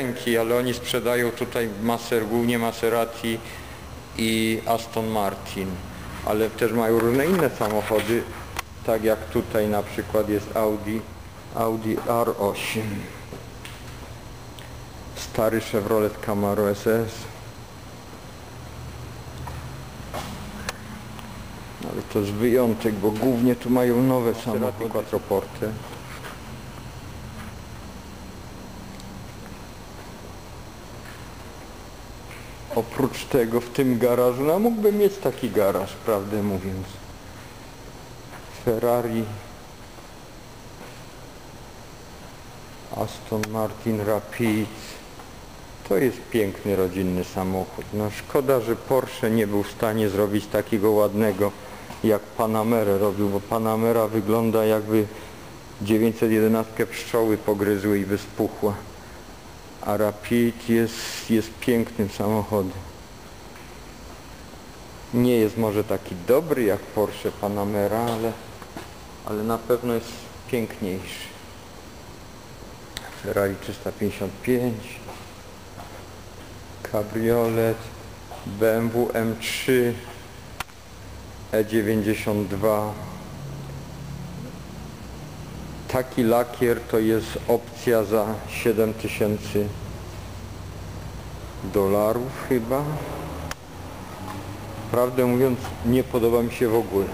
ręki, ale oni sprzedają tutaj maser, głównie Maserati i Aston Martin, ale też mają różne inne samochody, tak jak tutaj na przykład jest Audi, Audi R8, stary Chevrolet Camaro SS, ale to jest wyjątek, bo głównie tu mają nowe samochody. Quattroporte. Oprócz tego w tym garażu, no mógłbym mieć taki garaż, prawdę mówiąc. Ferrari, Aston Martin Rapid. To jest piękny rodzinny samochód. No szkoda, że Porsche nie był w stanie zrobić takiego ładnego jak Panamerę robił, bo Panamera wygląda jakby 911 pszczoły pogryzły i wyspuchła. A Rapid jest, jest pięknym samochodem. Nie jest może taki dobry jak Porsche Panamera, ale, ale na pewno jest piękniejszy. Ferrari 355, kabriolet, BMW M3, E92. Taki lakier to jest opcja za 7000 dolarów chyba. Prawdę mówiąc nie podoba mi się w ogóle.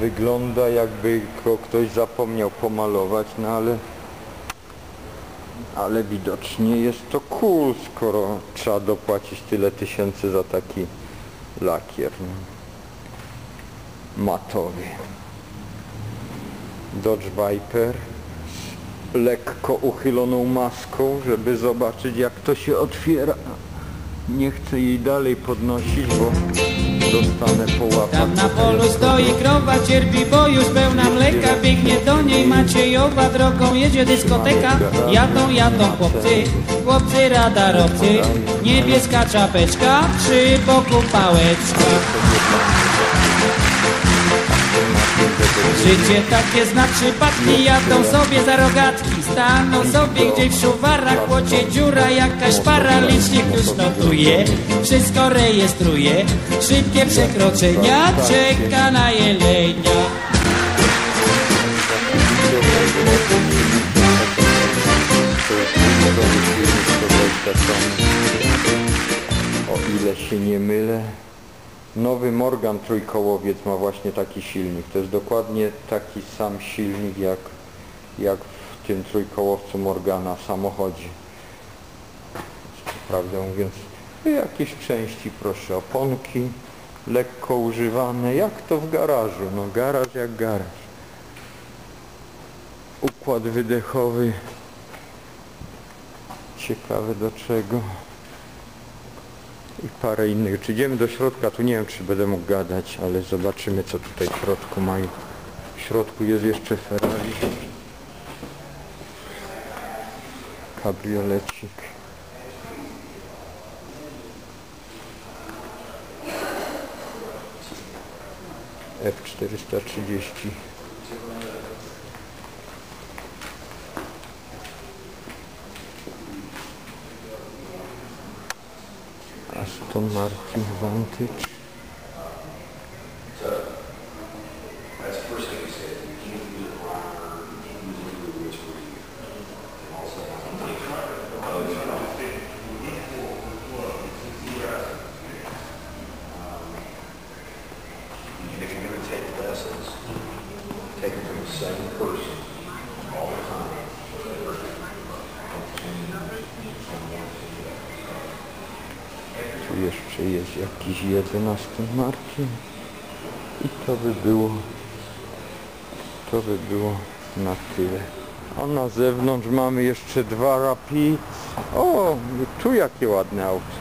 Wygląda jakby ktoś zapomniał pomalować, no ale ale widocznie jest to cool, skoro trzeba dopłacić tyle tysięcy za taki lakier no. matowy. Dodge Viper z lekko uchyloną maską, żeby zobaczyć jak to się otwiera. Nie chcę jej dalej podnosić, bo dostanę po łapach. Tam na polu stoi krowa, cierpi, bo już pełna mleka Biegnie do niej Maciejowa, drogą jedzie dyskoteka. Jadą, jadą chłopcy, chłopcy radarowcy. Niebieska czapeczka, przy boku pałeczka Życie takie zna przypadki, jadą sobie za rogatki Staną sobie gdzieś w szuwarach, płocie dziura Jakaś para licznik już notuje, wszystko rejestruje. Szybkie przekroczenia, czeka na jelenia. O ile się nie mylę, nowy Morgan trójkołowiec ma właśnie taki silnik. To jest dokładnie taki sam silnik jak, jak w tym trójkołowcu Morgana w samochodzie. Prawdę mówiąc, jakieś części proszę, oponki lekko używane, jak to w garażu, no garaż jak garaż. Układ wydechowy, ciekawe do czego i parę innych. Czy idziemy do środka? Tu nie wiem, czy będę mógł gadać, ale zobaczymy, co tutaj w środku mają. W środku jest jeszcze Ferrari. Kabriolecik. F430. Aston Martin Vantage. If you're gonna take lessons, take them from the same person all the time. Jeszcze jest jakiś jeden Aston Martin. I to by było to by było na tyle. A na zewnątrz mamy jeszcze dwa Rapid. O, tu jakie ładne auto.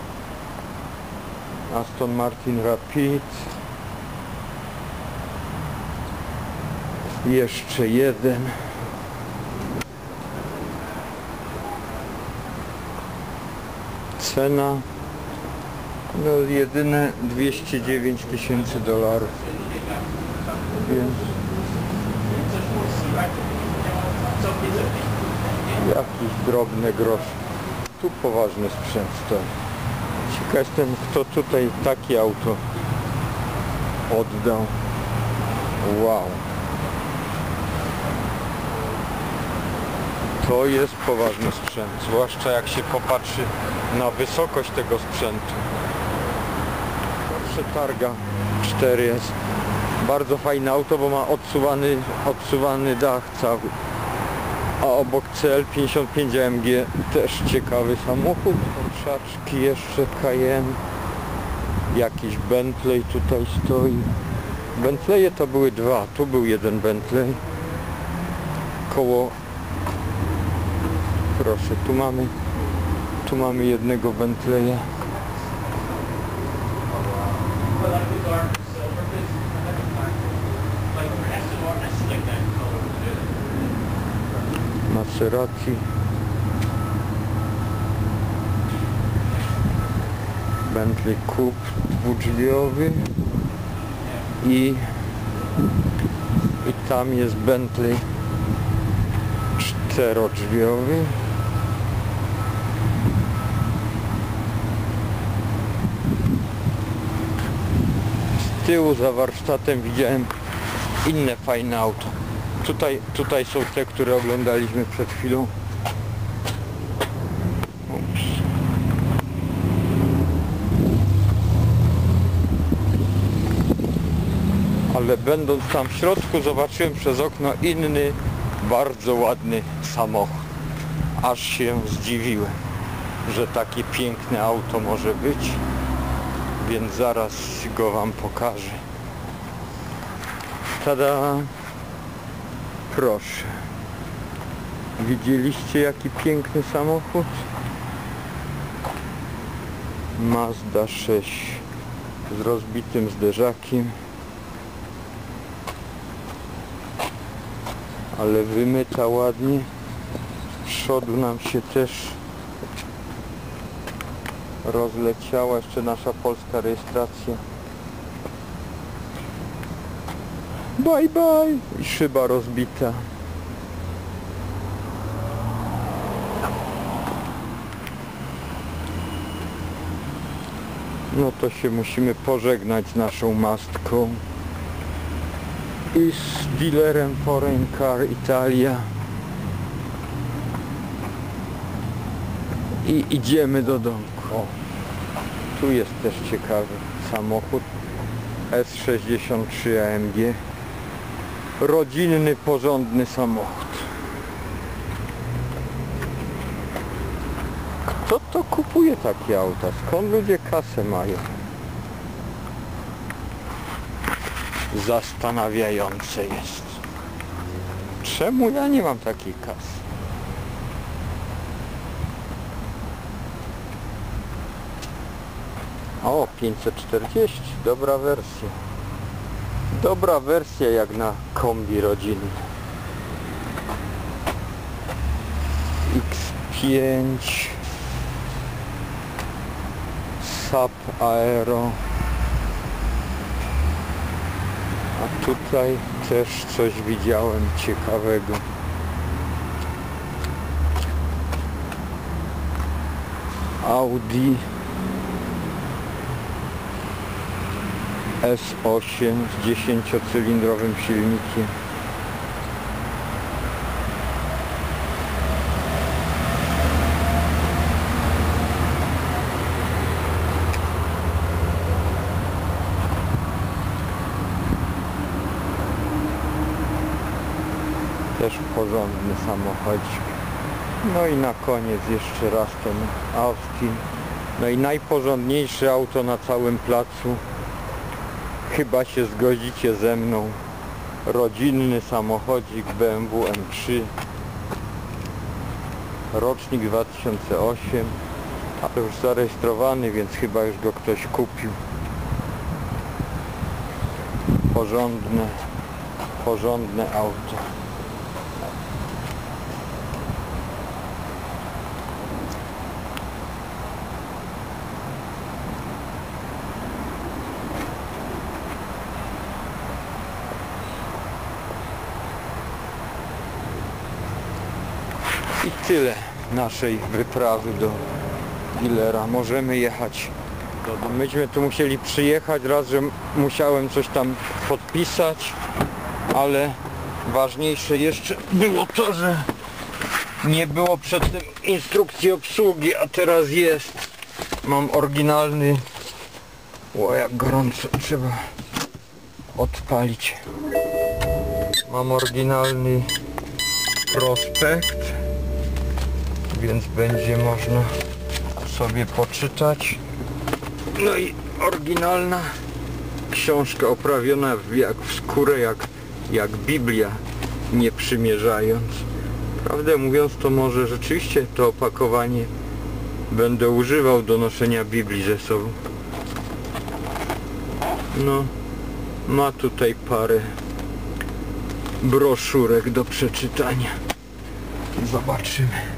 Aston Martin Rapid. Jeszcze jeden. Cena no jedyne 209 tysięcy dolarów. Więc jakiś drobny grosz. tu poważny sprzęt stoi. Ciekaw jestem, kto tutaj takie auto oddał. Wow. To jest poważny sprzęt, zwłaszcza jak się popatrzy na wysokość tego sprzętu. Przetarga 4 jest. Bardzo fajne auto, bo ma odsuwany, odsuwany dach cały. A obok CL55 AMG też ciekawy samochód. Porszaczki jeszcze Cayenne. Jakiś Bentley tutaj stoi. Bentleye to były dwa. Tu był jeden Bentley. Koło Proszę, tu mamy tu mamy jednego Bentleya. Maserati. Bentley Coupe dwudrzwiowy. I i tam jest Bentley czterodrzwiowy. Z tyłu za warsztatem widziałem inne fajne auto tutaj, tutaj są te, które oglądaliśmy przed chwilą. Ale będąc tam w środku zobaczyłem przez okno inny bardzo ładny samochód. Aż się zdziwiłem że takie piękne auto może być więc zaraz go wam pokażę. Tada proszę. Widzieliście jaki piękny samochód? Mazda 6 z rozbitym zderzakiem. Ale wymyta ładnie. Z przodu nam się też rozleciała jeszcze nasza polska rejestracja bye bye. I szyba rozbita. No to się musimy pożegnać z naszą mastką. I z dealerem Foreign Car Italia. I idziemy do domku. O, tu jest też ciekawy samochód. S63 AMG rodzinny, porządny samochód kto to kupuje takie auta? skąd ludzie kasę mają? zastanawiające jest. Czemu ja nie mam takiej kasy? O, 540, dobra wersja. Dobra wersja jak na kombi rodzinny. X5 Sub Aero A tutaj też coś widziałem ciekawego. Audi S8 z 10-cylindrowym silnikiem. Też porządny samochodzik. No i na koniec jeszcze raz ten Austin. No i najporządniejsze auto na całym placu. Chyba się zgodzicie ze mną. Rodzinny samochodzik BMW M3. Rocznik 2008. Ale już zarejestrowany, więc chyba już go ktoś kupił. Porządne, porządne auto. I tyle naszej wyprawy do dealera. Możemy jechać. Myśmy tu musieli przyjechać, raz, że musiałem coś tam podpisać, ale ważniejsze jeszcze było to, że nie było przedtem instrukcji obsługi, a teraz jest. Mam oryginalny... O, jak gorąco, trzeba odpalić. Mam oryginalny prospekt, więc będzie można sobie poczytać. No i oryginalna książka oprawiona jak w skórę, jak, jak Biblia, nie przymierzając. Prawdę mówiąc, to może rzeczywiście to opakowanie będę używał do noszenia Biblii ze sobą. No, ma tutaj parę broszurek do przeczytania. Zobaczymy.